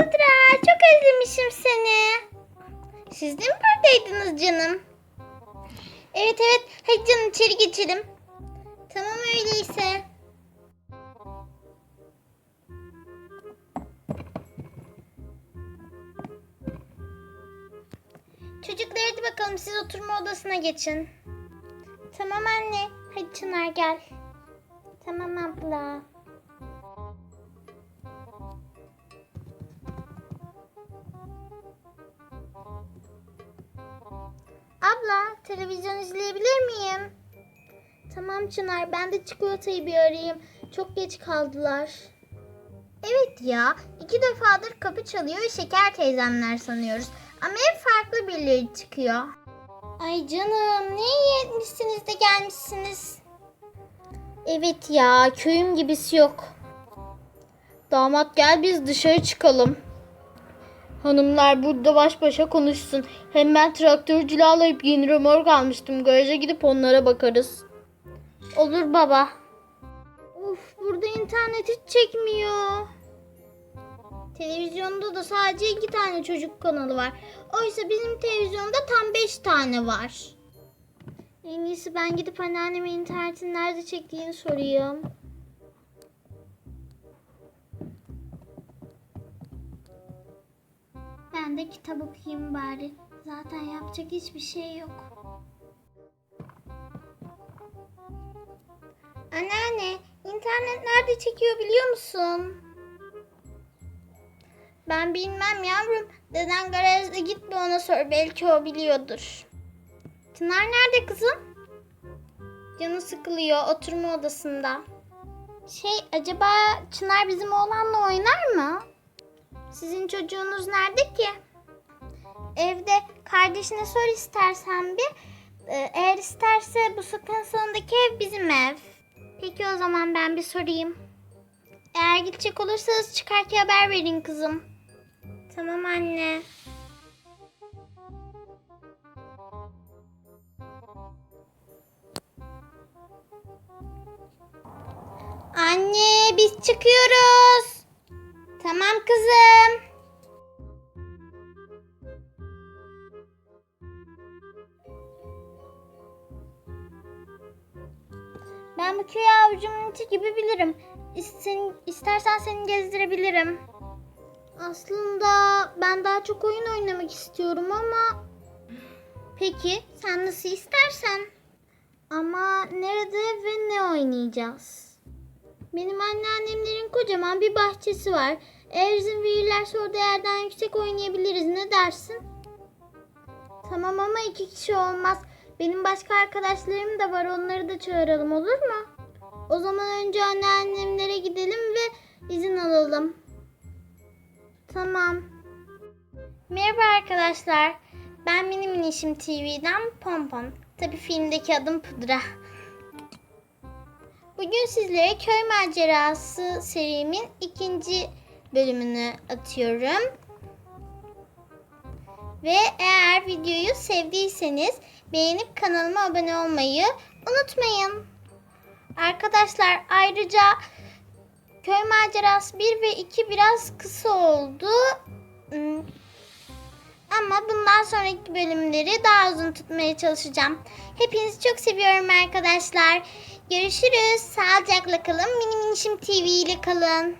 Azra çok özlemişim seni. Siz de mi buradaydınız canım? Evet evet hadi canım içeri geçelim. Tamam öyleyse. Çocuklar hadi bakalım siz oturma odasına geçin. Tamam anne. Hadi Çınar gel. Tamam abla. Abla, televizyon izleyebilir miyim? Tamam Çınar, ben de çikolatayı bir arayayım. Çok geç kaldılar. Evet ya, iki defadır kapı çalıyor ve şeker teyzemler sanıyoruz. Ama hep farklı birileri çıkıyor. Ay canım, ne iyi etmişsiniz de gelmişsiniz. Evet ya, köyüm gibisi yok. Damat gel biz dışarı çıkalım. Hanımlar burada baş başa konuşsun. Hem ben traktörcülü alayıp yeni römork almıştım. Garaja gidip onlara bakarız. Olur baba. Of burada internet hiç çekmiyor. Televizyonda da sadece iki tane çocuk kanalı var. Oysa bizim televizyonda tam beş tane var. En iyisi ben gidip anneanneme internetin nerede çektiğini sorayım. Ben de kitap okuyayım bari. Zaten yapacak hiçbir şey yok. Anneanne, internet nerede çekiyor biliyor musun? Ben bilmem yavrum. Deden garajda git bir ona sor. Belki o biliyordur. Çınar nerede kızım? Canı sıkılıyor oturma odasında. Şey acaba Çınar bizim oğlanla oynar mı? Sizin çocuğunuz nerede ki? Evde. Kardeşine sor istersen bir. Ee, Eğer isterse bu sokağın sonundaki ev bizim ev. Peki o zaman ben bir sorayım. Eğer gidecek olursanız çıkar ki haber verin kızım. Tamam anne. Anne biz çıkıyoruz. Tamam kızım. Ben bu köyü avucumun içi gibi bilirim. İsten, istersen seni gezdirebilirim. Aslında ben daha çok oyun oynamak istiyorum ama... Peki sen nasıl istersen. Ama nerede ve ne oynayacağız? Benim anneannemlerin kocaman bir bahçesi var. Eğer izin verirlerse orada yerden yüksek oynayabiliriz. Ne dersin? Tamam ama iki kişi olmaz. Benim başka arkadaşlarım da var. Onları da çağıralım olur mu? O zaman önce anneannemlere gidelim ve izin alalım. Tamam. Merhaba arkadaşlar. Ben Mini Minişim TV'den Pompon. Tabii filmdeki adım Pudra. Bugün sizlere köy macerası serimin ikinci bölümünü atıyorum. Ve eğer videoyu sevdiyseniz beğenip kanalıma abone olmayı unutmayın. Arkadaşlar ayrıca köy macerası 1 ve 2 biraz kısa oldu. Hmm. Ama bundan sonraki bölümleri daha uzun tutmaya çalışacağım. Hepinizi çok seviyorum arkadaşlar. Görüşürüz. Sağlıcakla kalın. Mini Minişim TV ile kalın.